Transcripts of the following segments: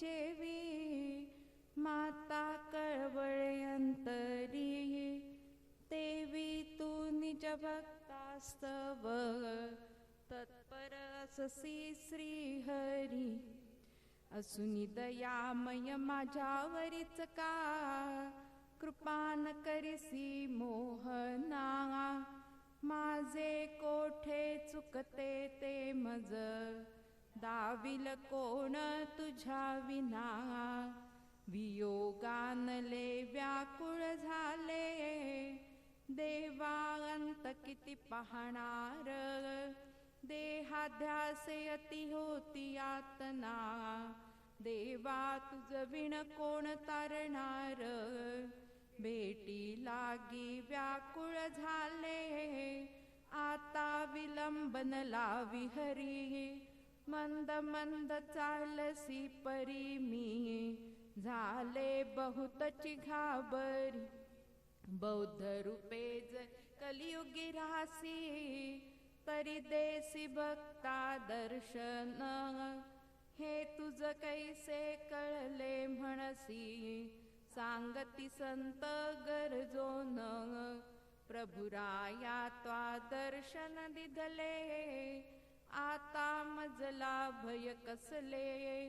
जेवी माता कळवळयंतरी देवी तू निज भक्तास्तव. तत्पर अससी श्रीहरी. असुनी दयामय माझ्यावरीच का? कृपान करिसी मोहना. माझे कोठे चुकते ते मज? दाविल कोण तुझ्या विना? वियोगानले व्याकुळ झाले. देवांत किती पाहणार? देहाध्यासे अति होती यातना देवा तुझ विण कोण तारणार? भेटी लागी व्याकुळ झाले. आता विलंबन लावी हरी. मंद मंद चालसी परी मी झाले बहुतची घाबरी. बौद्ध रूपे कलियुगी राहसी तरी देसी भक्ता दर्शन. हे तुझ कैसे कळले म्हणसी सांगती संत गरजोन. प्रभुराया त्वा दर्शन दिधले आता मजला भय कसले?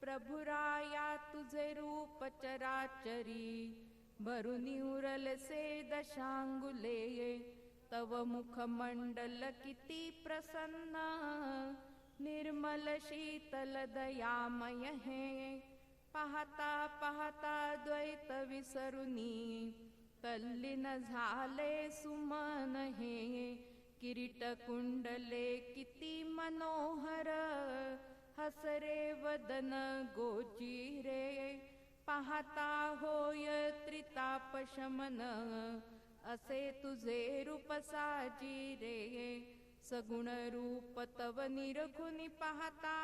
प्रभुराया तुझे रूप चराचरी भरुनी उरलसे दशांगुले. तव मुखमंडल किती प्रसन्न निर्मल शीतल दयामय हे. पाहता पाहता द्वैत विसरुनी तल्लीन झाले सुमन हे किरीट कुंडले किती मनोहर हसरे वदन गोचिरे पाहता होय त्रिताप शमन असे तुझे रूप साजिरे सगुण रूप तव पाहता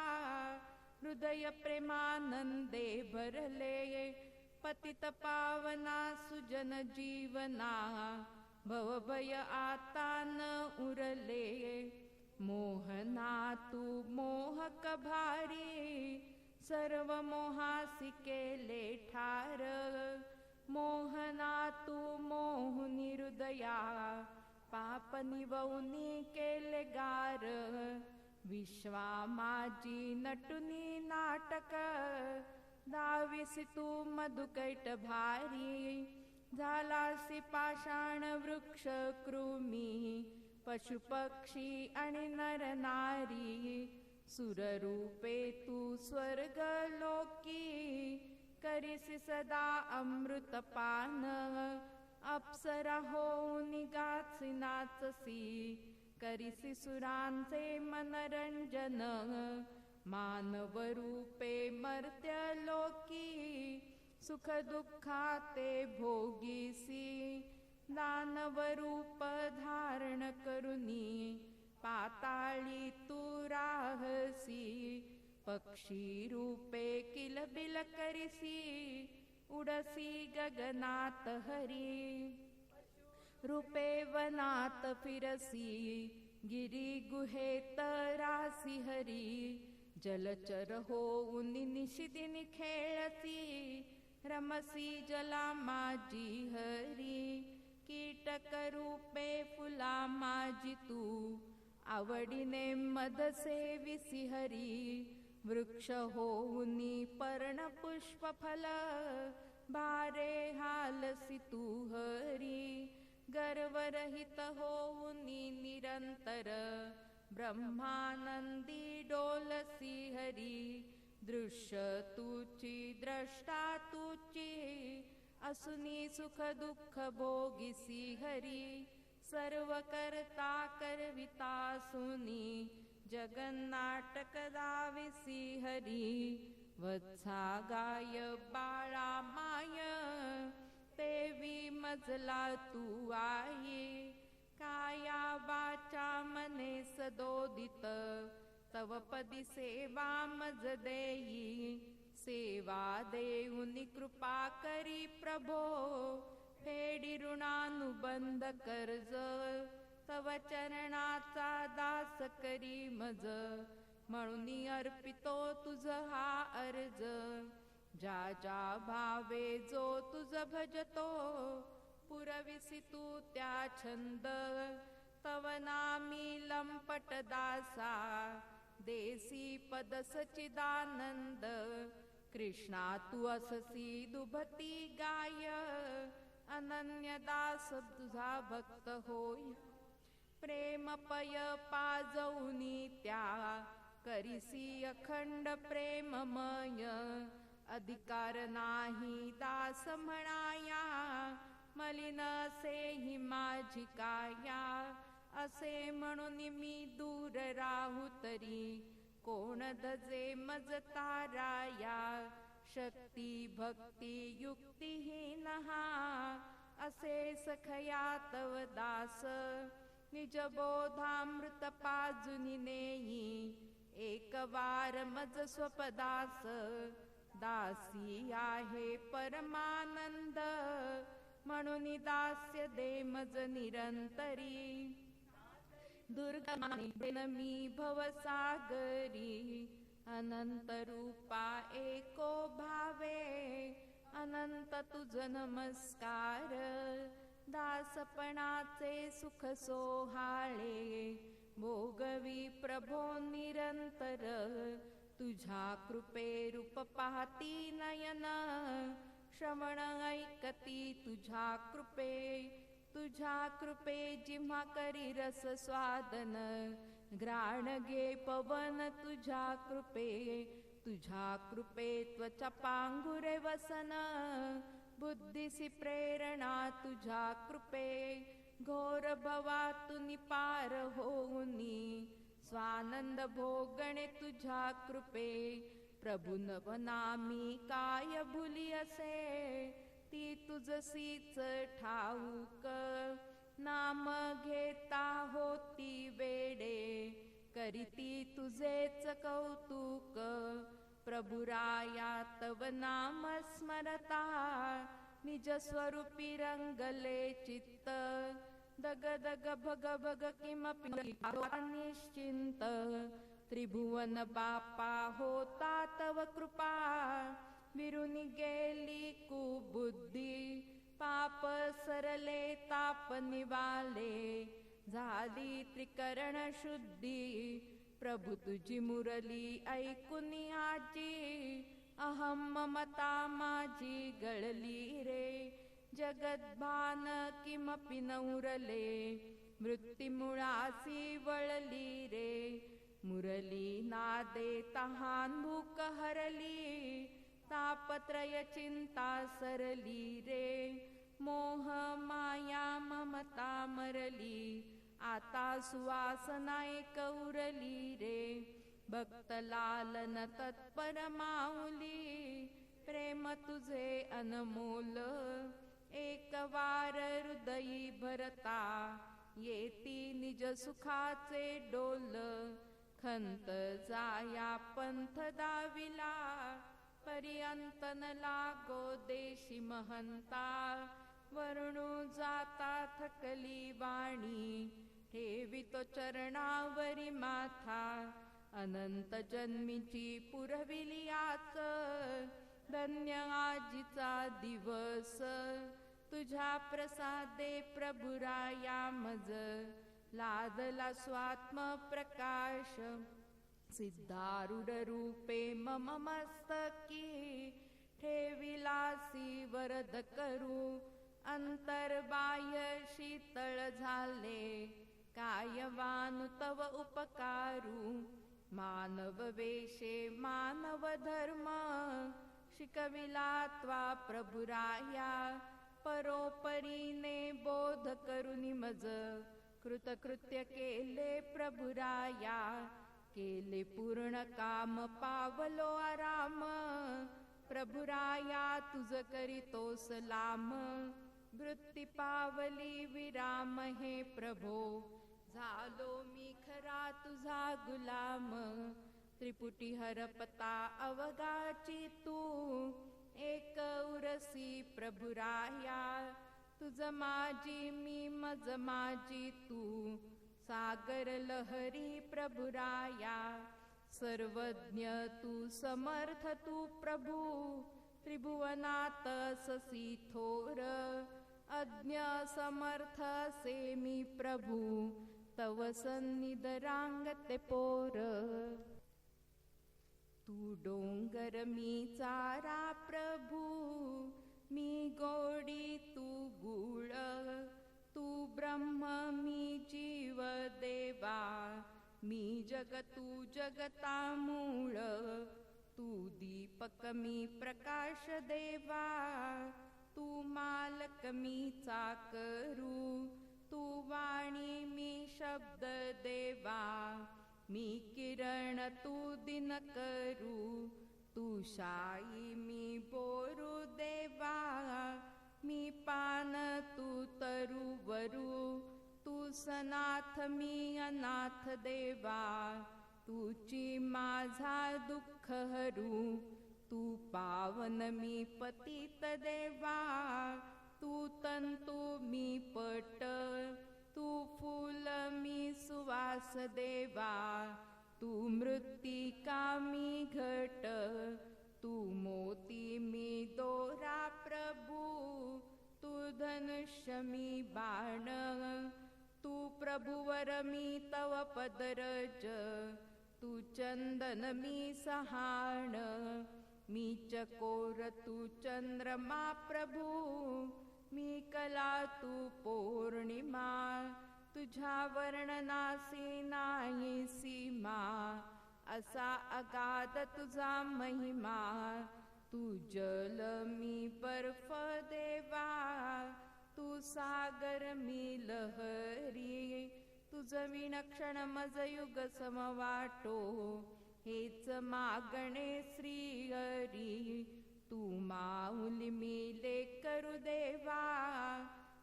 हृदय प्रेमानंदे भरले पतित पावना सुजन जीवना भवभय आता न उरले। मोहना तू मोहक भारी सर्व केले ठार मोहना तू मोहुनी हृदया पाप निवौनी केले गार। विश्वा माझी नटुनी नाटक दाविसी तू मधुकैट भारी झालासी पाषाण वृक्ष कृमी पशुपक्षी आणि नर नारी सुररूपे तू स्वर्ग लोकी करिसी सदा अमृतपान अप्सरा होऊन गाची नाचसी करिसी सुरांचे मनरंजन मानव रूपे सुख भोगीसी धारण करुनी पाताळी तू पक्षी रूपे किलबिल करिसी उडसी गगनात हरी। रूपे वनात फिरसी गिरी गुहेत रासी हरी जलचर होऊन निशिदिनी खेळसी रमसी जला माझी हरी कीटक रूपे फुला माझी तू। आवडीने मध सेविसी हरी वृक्ष होऊनी पर्ण पुष्प फल बारे हालसी तू हरी गर्वरहित होऊनी निरंतर। ब्रह्मानंदी डोलसी हरी दृश्य तुची द्रष्टा तुची असुनी सुख दुःख भोगिसी हरी सर्व करता करविता सुनी जगन्नाटक दाविसी हरी वत्सा गाय बाळा माय तेवी मजला तू आहे, काया वाचा मने सदोदित तव पदी सेवा मज देई सेवा देऊनी कृपा करी प्रभो। फेडी ऋणानुबंध कर्ज। तव चरणाचा दास करी मज। म्हणून अर्पितो तुझ हा अर्ज। ज्या भावे जो तुझ भजतो। पुरविसी तू त्या छंद। तव नामी लंपट दासा देसी पद सचिदानंद कृष्णा तू अससी दुभती गाय, अनन्य दास तुझा भक्त होय। प्रेम पय पाजौनी त्या करिसी अखंड प्रेममय। अधिकार नाही दास म्हणाया, मलिन ही माझी काया। असे मी दूर राहू तरी. कोण दजे मज ताराया शक्ती, भक्ती युक्तीहीन हा असे सखया तव दास. निज बोधामृत पाजुनी नेई. एक वार मज स्वपदास. दासी आहे परमानंद. म्हणून दास्य दे मज निरंतरी. दुर्गमानी मी भवसागरी अनंत रूपा एको भावे अनंत तुझ नमस्कार दासपणाचे सुख सोहाळे भोगवी प्रभो निरंतर तुझ्या कृपे रूप पाहती नयन श्रवण ऐकती तुझ्या कृपे तुझ्या कृपे जिम्हा करी रस स्वादन. ग्राण पवन तुझ्या कृपे तुझ्या कृपे त्वचा पांघुरे वसन. बुद्धीसी प्रेरणा तुझ्या कृपे घोर भवातुनी पार होऊनी. स्वानंद भोगणे तुझ्या कृपे प्रभु नवनामी काय भुली असे ती तुझसीच ठाऊक नाम घेता होती वेडे करीती तुझेच कौतुक. प्रभुराया तव नाम स्मरता निज स्वरूपी रंगले चित्त. दग दग भग भग किमपि निश्चिन्त त्रिभुवन बापा होता तव कृपा. विरुनी गेली कुबुद्धी पाप सरले ताप निवाले झाली त्रिकरण शुद्धी प्रभु तुझी मुरली ऐकुनी आजी अहम ममता माझी गळली रे जगद्भान किमपि न उरले मृत्युमुळासी वळली रे मुरली नादे तहान भूक हरली तापत्रय चिंता सरली रे. मोह माया ममता मरली. आता सुवासना कौरली रे. भक्त लालन तत्पर माऊली. प्रेम तुझे अनमोल. एक वार हृदयी भरता. येती निज सुखाचे डोल. खंत जाया पंथ दाविला. पर्यंत न लागो देशी महंता वर्णू जाता थकली वाणी ठेवितो चरणावरी माथा अनंत जन्मीची पुरविली आच धन्य आजीचा दिवस तुझ्या प्रसादे प्रभुराया मज लादला स्वात्म प्रकाश. सिद्धारूढ रूपे मम मस्तकी ठेविलासी वरद करू अंतर्बाह्य शीतळ झाले कायवानु तव उपकारू। मानव वेशे मानव धर्म शिकविला त्वा प्रभुराया परोपरीने बोध करुनि मज कृतकृत्य केले प्रभुराया केले पूर्ण काम पावलो आराम. प्रभुराया तुझ करीतो सलाम वृत्ती पावली विराम हे प्रभो. झालो मी खरा तुझा गुलाम. त्रिपुटी हरपता अवगाची तू. एक उरसी प्रभुराया तुझ माझी मी मज माझी तू. सागर लहरी प्रभुराया सर्वज्ञ तू समर्थ तू प्रभू त्रिभुवनात ससी थोर अज्ञ समर्थ से मी प्रभू तव सन्निध रांगते पोर. तू डोंगर मी चारा प्रभू मी गोडी तू गुळ जगता मूळ तू दीपक मी प्रकाश देवा। तू मालक मी वाणी मी शब्द देवा। मी किरण तू दिन करू। तू शाई मी बोरू देवा। मी पान तू तरुवरू तू सनाथ मी अनाथ देवा तुची माझा दुःख हरू तू पावन मी पतित देवा तू तंतु मी पट तू फूल मी सुवास देवा तू मृत्तिका मी घट तू मोती मी दोरा प्रभू तू धनुष्य मी बाण तू प्रभुवर मी तव पदरज तू चंदन मी चकोर तू चंद्रमा प्रभू। मी कला तू वर्णनासी नाही सीमा। असा अगाध तुझा महिमा। तू जल मी बर्फ देवा। तू सागर मी लहरी समवाटो हेच मागणे श्री हरी तू माऊली मी लेकरू देवा।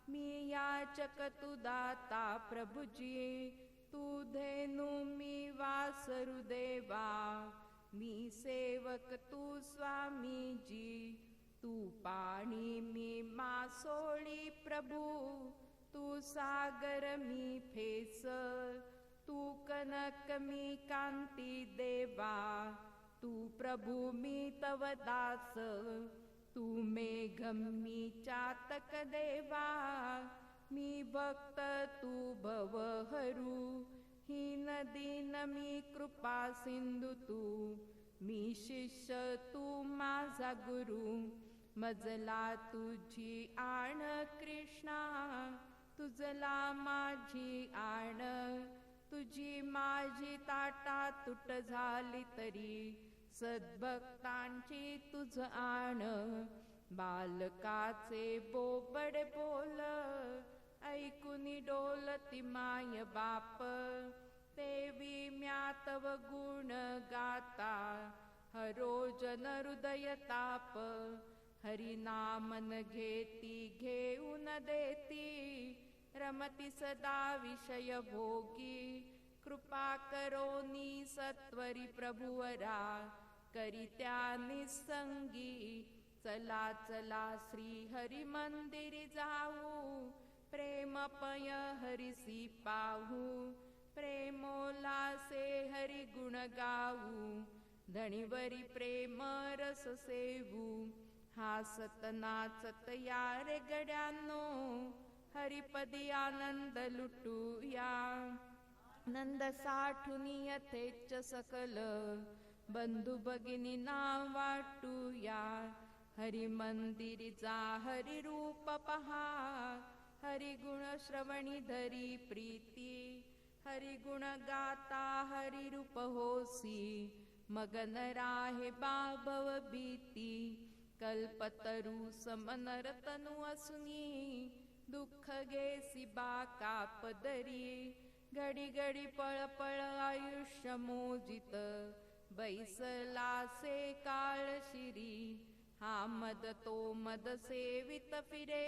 मी याचक दाता प्रभुजी तू धेनु मी वासरू देवा। मी सेवक तू स्वामीजी तू पाणी मी मासोळी प्रभू तू सागर मी फेस तू कनक मी कांती देवा तू प्रभू मी तव दास तू मेघ मी चातक देवा मी भक्त तू भवहरू ही नदीन मी कृपा सिंधू तू मी शिष्य तू माझा गुरु मजला तुझी आण कृष्णा तुझला माझी आण. तुझी माझी ताटा तुट झाली तरी सद्भक्तांची तुझ आण. बालकाचे बोबड बोल ऐकुनी डोलती माय बाप. देवी म्यातव गुण गाता हरोजन हृदय ताप. हरिनामन घेती घेऊन देती रमती सदा विषय भोगी। कृपा करोनी सत्वरी प्रभुवरा करित्या निसंगी। चला चला श्री हरि मंदिर जाऊ। प्रेम पय हरिसी पाहू। प्रेमोलासे हरि गुण गाऊ। धणीवरी प्रेम रस सेवू। हासत नाचत यारे गड्यांनो। हरिपदी आनंद लुटूया नंद साठून यथेच सकल बंधू भगिनी नाव वाटूया हरि मंदिरी जा हरि रूप पहा हरि गुण श्रवणी धरी प्रीती। हरि गुण गाता हरि रूप होसी मगन राहे बाबव भीती कल्पतरू समनरतनु असुनी दुःख घेसी बा कापदरी घडी घडी पळ पळ आयुष्य मोजित। बैसला से काळ शिरी। हा मद तो मद सेवित फिरे।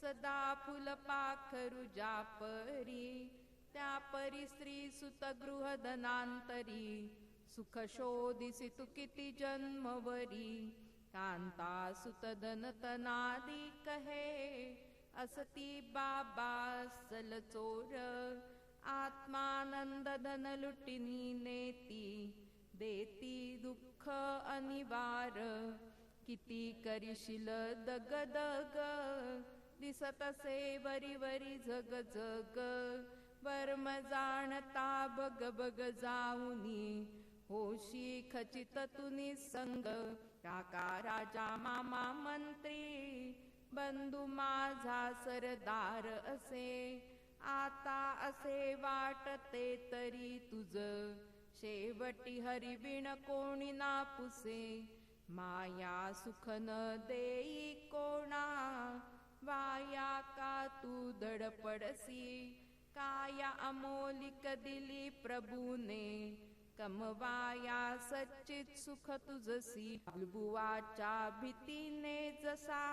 सदा फुल पाखरु जापरी। त्या परी स्त्री सुत गृहधनांतरी सुख शोधिसी तु किती जन्मवरी। कांता सुत धन तनादी कहे। असती बाबा सल चोर आत्मानंद धन लुटिनी नेती देती दुःख अनिवार. किती करिशील दग दग दिसत से वरी वरी जग जग वर्म जाणता बग बग जाऊनी होशी खचित तुनी संग. काका राजा मामा मंत्री बंधू माझा सरदार असे आता असे वाटते तरी तुझ. शेवटी हरिबिण कोणी नापुसे माया सुख न देई कोणा. वाया का तू धडपडसी काया अमोलिक दिली प्रभूने. कमवाया सच्चित सुख तुझसी बुवाच्या भीतीने जसा.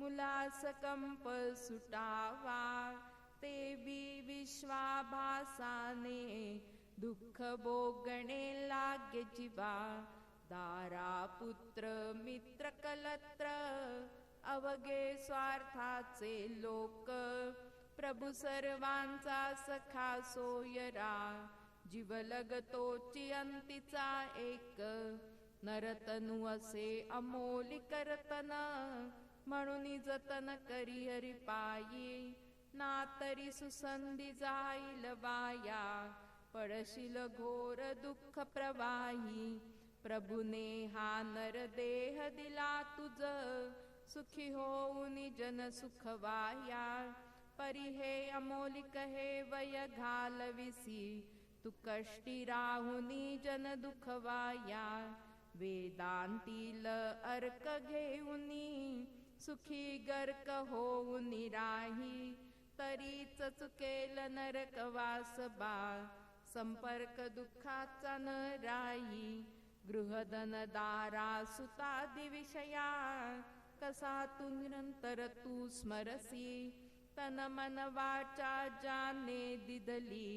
मुलास कंप सुटावा ते बी विश्वाभासाने दुःख बोगणे लागे जीवा। दारा पुत्र मित्र कलत्र अवघे स्वार्थाचे लोक। प्रभू सर्वांचा सखा सोयरा। जीव अंतीचा एक। नरतनु असे अमोलीकरतन म्हणून जतन करी हरी पायी ना तरी सुसंधी जाईल वाया पडशील घोर दुःख प्रवाही. प्रभूने हा नर देह दिला तुझ. सुखी होऊन जन सुख वाया. परी हे अमोलिक हे वय घालविसी. तू कष्टी राहुनी जन दुख वाया. वेदांतील अर्क घेऊनी सुखी गर्क होऊन राही तरीच चुकेल नरक वासबा संपर्क दुःखाचा न राही गृहधन दारा सुतादि विषया कसा तू निरंतर तू स्मरसी तन मन वाचा जाने दिदली।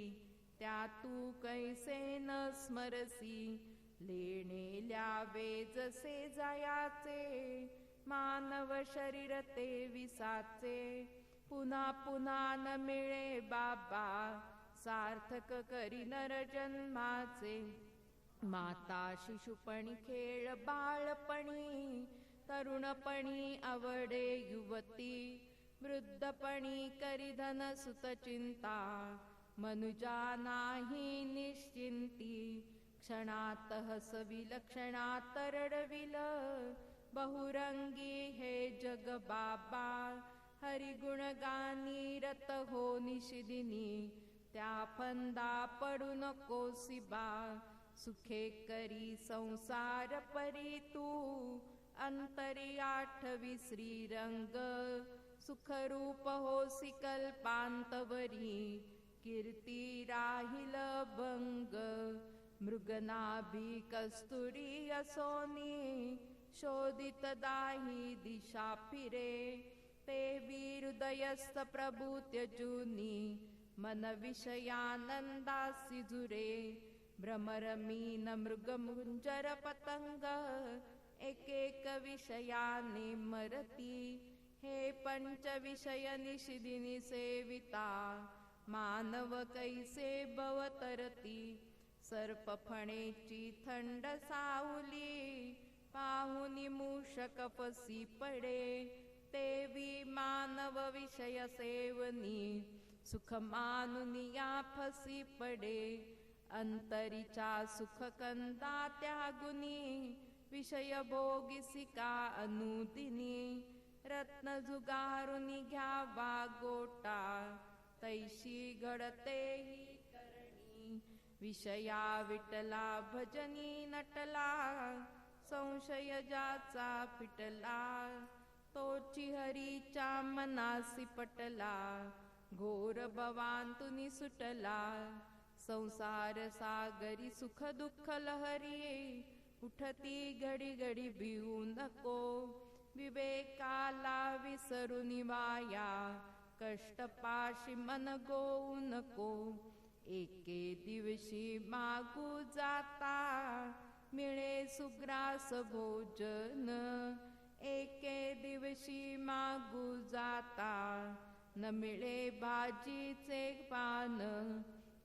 त्या तू कैसे न स्मरसी लेणे ल्यावे जसे जायाचे मानव शरीर ते विसाचे पुन्हा पुन्हा न मिळे बाबा सार्थक करी नर जन्माचे। माता शिशुपणी खेळ बाळपणी तरुणपणी आवडे युवती। वृद्धपणी करी धन चिंता मनुजा नाही निश्चिंती। क्षणात क्षणात रडविल बहुरंगी हे जग बाबा हरिगुण गानी रत हो निशिदिनी त्या फंदा पडू नको सिबा सुखे करी संसार परी तू अंतरी आठवी श्रीरंग सुखरूप होसी कल्पांतवरी कीर्ती राहिल भंग मृगनाभी कस्तुरी असोनी शोधित दाही दिशा फिरे ते हृदयस्थ प्रभूत्यजूनी मन विषयानंदासी जुरे भ्रमरमीन मृगमुंजर पतंग एक एक विषयाने मरती। हे पंच विषय निशिदिनी सेविता मानव कैसे भवतरती सर्प फणेची थंड सावली पाहुनी मूषक फसी पडे तेवी मानव विषय सेवनी सुख मानुनिया फसी पडे अंतरीच्या सुख कंदा त्यागुनी विषय भोगिसिका अनुदिनी रत्न जुगारुनी घ्यावा गोटा तैशी घडते ही करणी विषया विटला भजनी नटला संशय जाचा फिटला तोची हरीच्या मनासी पटला. घोर संसार सागरी सुख दुःख लहरी उठती घडी घडी भिवू नको विवेकाला विसरून वाया कष्टपाशी मन गोऊ नको एके दिवशी मागू जाता मिळे सुग्रास भोजन. एके दिवशी मागू जाता न मिळे भाजीचे पान.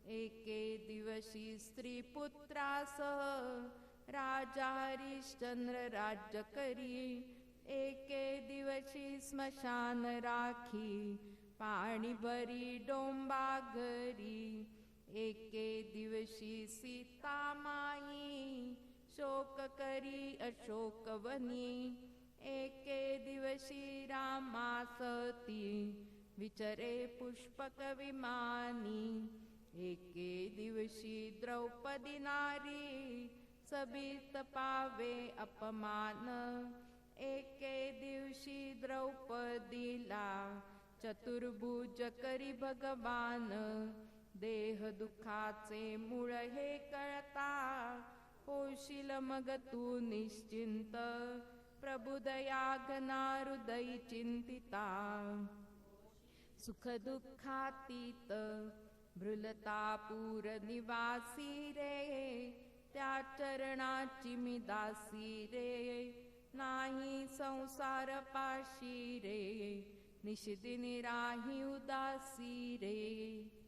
एके दिवशी स्त्री पुत्रासह राजा हरिश्चंद्र राज्य करी. एके दिवशी स्मशान राखी पाणी भरी डोंबा घरी. एके दिवशी सीता माई शोक करी अशोकवनी। एके दिवशी रामासती विचरे पुष्पक विमानी एके दिवशी द्रौपदी नारी सबित पावे अपमान। एके दिवशी द्रौपदीला चतुर्भुज करी भगवान। देह दुखाचे मूळ हे कळता होशील मग तू निश्चिंत प्रबुदया घनारुदयी चिंतिता सुख दुःखातीत भृलतापूर निवासी रे त्या चरणाची मी दासी रे नाही संसार पाशी रे निशिदिनी राही उदासी रे